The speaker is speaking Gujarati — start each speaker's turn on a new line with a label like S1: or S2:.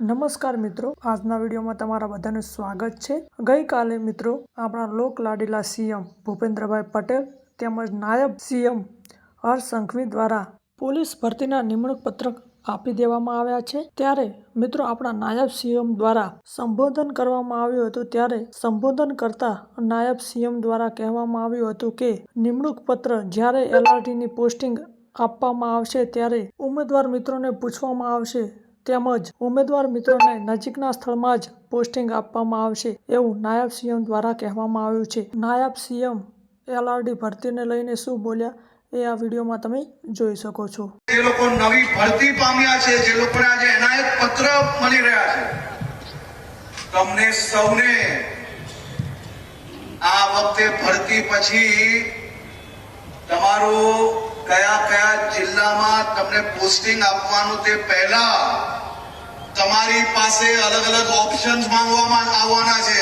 S1: નમસ્કાર મિત્રો, આજના વિડીયોમાં તમારા બધાનું સ્વાગત છે. ગઈકાલે મિત્રો, આપણા લોક લાડીલા સીએમ ભૂપેન્દ્રભાઈ પટેલ તેમજ નાયબ સીએમ હર્ષ સંઘવી દ્વારા પોલીસ ભરતીના નિમણૂક પત્રક આપી દેવામાં આવ્યા છે. ત્યારે મિત્રો, આપણા નાયબ સીએમ દ્વારા સંબોધન કરવામાં આવ્યું હતું. ત્યારે સંબોધન કરતા નાયબ સીએમ દ્વારા કહેવામાં આવ્યું હતું કે, નિમણૂક પત્ર જ્યારે એલઆરટીની પોસ્ટિંગ આપવામાં આવશે, ત્યારે ઉમેદવાર મિત્રોને પૂછવામાં આવશે તેમજ ઉમેદવાર મિત્રોને નજીકના સ્થળમાં જ પોસ્ટિંગ આપવામાં આવશે એવું નાયબ સીએમ દ્વારા કહેવામાં આવ્યું છે. નાયબ સીએમ એલઆરડી ભરતીને લઈને શું બોલ્યા એ આ વિડીયોમાં તમે જોઈ શકો છો.
S2: જે લોકો નવી ભરતી પામ્યા છે, જે લોકોને આજે એનાયત પત્ર મળી રહ્યા છે, તમને સૌને આ વખતે ભરતી પછી તમારું જિલ્લામાં તમને પોસ્ટિંગ આપવાનું તે પહેલા તમારી પાસે અલગ અલગ ઓપ્શન્સ માંગવામાં આવવાના છે.